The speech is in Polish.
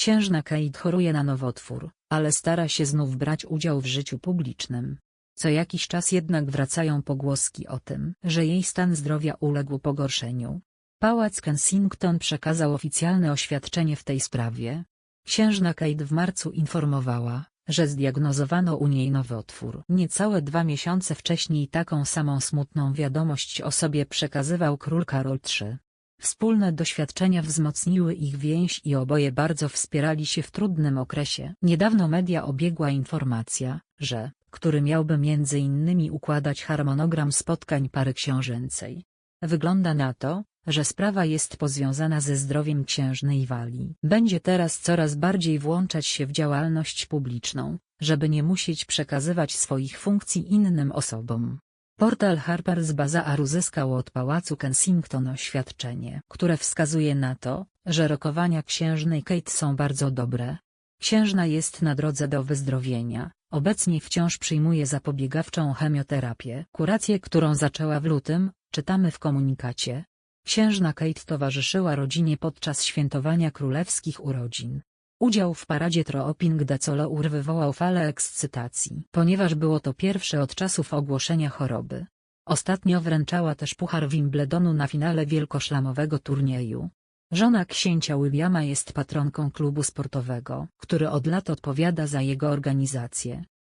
Księżna Kate choruje na nowotwór, ale stara się znów brać udział w życiu publicznym. Co jakiś czas jednak wracają pogłoski o tym, że jej stan zdrowia uległ pogorszeniu. Pałac Kensington przekazał oficjalne oświadczenie w tej sprawie. Księżna Kate w marcu informowała, że zdiagnozowano u niej nowotwór. Niecałe dwa miesiące wcześniej taką samą smutną wiadomość o sobie przekazywał król Karol III. Wspólne doświadczenia wzmocniły ich więź i oboje bardzo wspierali się w trudnym okresie. Niedawno media obiegła informacja, że, który miałby między innymi układać harmonogram spotkań pary książęcej. Wygląda na to, że sprawa jest pozwiązana ze zdrowiem księżnej Walii. Będzie teraz coraz bardziej włączać się w działalność publiczną, żeby nie musieć przekazywać swoich funkcji innym osobom. Portal Harper's Bazaar uzyskał od Pałacu Kensington oświadczenie, które wskazuje na to, że rokowania księżnej Kate są bardzo dobre. Księżna jest na drodze do wyzdrowienia, obecnie wciąż przyjmuje zapobiegawczą chemioterapię. Kurację, którą zaczęła w lutym, czytamy w komunikacie. Księżna Kate towarzyszyła rodzinie podczas świętowania królewskich urodzin. Udział w paradzie Trooping de Colour wywołał falę ekscytacji, ponieważ było to pierwsze od czasów ogłoszenia choroby. Ostatnio wręczała też puchar Wimbledonu na finale wielkoszlamowego turnieju. Żona księcia Williama jest patronką klubu sportowego, który od lat odpowiada za jego organizację.